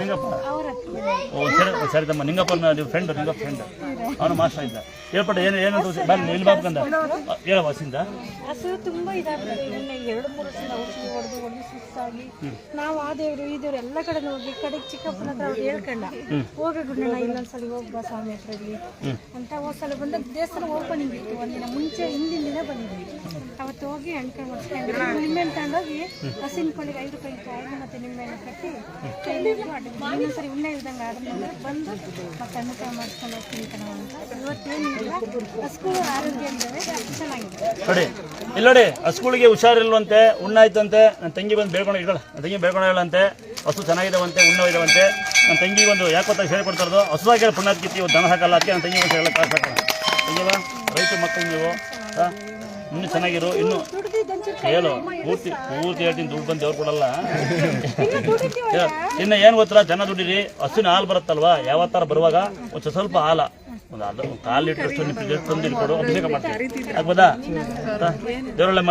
ನಿಂಗಪ್ಪ. ಓ ಸರಿ ಸರಿ ತಮ್ಮ ನಿಂಗಪ್ಪನ ನೀವು ಫ್ರೆಂಡ್ ನಿಂಗಪ್ಪ ಫ್ರೆಂಡ್ ಅವನು ಮಾಸ್ಟರ್ ಇದ್ದ. ಹೇಳ್ಪಟ್ಟ ಏನು ಏನಂತ ಬನ್ನಿ ಇಲ್ಲಿ ಬಾಬ್ಕಂದ ಹೇಳ ವಾಸಿಂದ. ಹಸು ತುಂಬಾ ಇದಾಗ್ತದೆ. ನಿನ್ನೆ ಎರಡು ಮೂರು ಔಷಧಿ ಹೊಡೆದು ಸುಸ್ತಾಗಿ. ನಾವು ಆ ದೇವ್ರು ಈ ದೇವ್ರು ಎಲ್ಲ ಕಡೆ ಹೋಗಿ ಕಡೆಗೆ ಚಿಕ್ಕಪ್ಪನ ಹತ್ರ ಅವ್ರು ಹೇಳ್ಕೊಂಡ. ಹೋಗಿ ಗುಂಡಣ್ಣ ಇನ್ನೊಂದ್ಸಲಿ ಹೋಗ್ಬಾ ಸ್ವಾಮಿ ಹತ್ರ ಅಂತ ಹೋದ್ಸಲ ಬಂದ ದೇವಸ್ಥಾನ ಓಪನಿಂಗ್ ಇತ್ತು ಒಂದಿನ ಮುಂಚೆ ಹಿಂದಿನ ದಿನ ಬಂದಿದ್ವಿ. ಹೋಗಿ ಅಣ್ಕೊಂಡು ಮಾಡಿಸ್ಕೊಂಡು ನಿಂಬೆಹಣ್ಣು ತಗೊಂಡೋಗಿ ಹಸಿನ ಕೊಳ್ಳಿಗೆ ಐದು ರೂಪಾಯಿ ಐದು ಮತ್ತೆ ನಿಂಬೆಹಣ್ಣು ಕಟ್ಟಿ ಇನ್ನೊಂದ್ಸರಿ ಉಣ್ಣೆ ಇಲ್ದಂಗೆ ಆದ್ಮೇಲೆ ಬಂದು ಮತ್ತೆ ಅನುಕೂಲ ಮಾಡಿಸ್ಕೊಂಡು ಹೋಗ್ತೀನಿ ಕಣ ಅಂತ. ಇವತ್ತೇನಿಲ್ಲ ಹಸ್ಕು ಆರೋಗ್ಯ ಇದ್ದಾವೆ ಚೆನ್ನಾಗಿದೆ. ನೋಡಿ, ಇಲ್ಲ ನೋಡಿ ಹಸುಗಳಿಗೆ ಹುಷಾರಿಲ್ವಂತೆ ಉಣ್ಣಾಯ್ತಂತೆ ನನ್ನ ತಂಗಿ ಬಂದು ಬೇಳ್ಕೊಂಡು ಇಡಲ್ಲ ನನ್ನ ತಂಗಿ ಬೇಡ್ಕೊಂಡು ಹೇಳಂತೆ ಹಸು ಚೆನ್ನಾಗಿದ್ದಾವಂತೆ ಉಣ್ಣು ಇದಾವಂತೆ. ನನ್ನ ತಂಗಿ ಒಂದು ಯಾಕೆ ಗೊತ್ತಾಗ ಕೊಡ್ತಾರದು ಹಸುವಾಗಿ ಹೇಳಿ ಪುಣ್ಯ ಕಿತ್ತಿ ದನ ಹಾಕಲ್ಲ, ಅದಕ್ಕೆ ನನ್ನ ತಂಗಿ ಒಂದು ಹೇಳಕ್ಕೆ ತಂಗಿವ ರೈತ ಮಕ್ಕಳು ನೀವು ಆ? ಇನ್ನೂ ಚೆನ್ನಾಗಿರು, ಇನ್ನು ಹೇಳು, ಪೂರ್ತಿ ಪೂರ್ತಿ ಹೇಳ್ತೀನಿ, ದುಡ್ಡು ಬಂದು ದೇವ್ರು ಕೊಡಲ್ಲ. ಇನ್ನು ಏನು ಗೊತ್ತಿಲ್ಲ, ಜನ ದುಡ್ಡಿರಿ ಹಸುವಿನ ಹಾಲು ಬರುತ್ತಲ್ವಾ, ಯಾವತ್ತಾರ ಬರುವಾಗ ಒಂದು ಸ್ವಲ್ಪ ಹಾಲ. ಒಂದು ಅರ್ಧ ಕಾಲು ಲೀಟ್ರ್ ಅಷ್ಟು ತಂದು ಇಲ್ಲಿ ಕೊಡು ಅಭಿಷೇಕ ಮಾಡ್ತೀವಿ. ಆಗ್ಬೋದಾ ದೇವರೊಳ್ಳೆ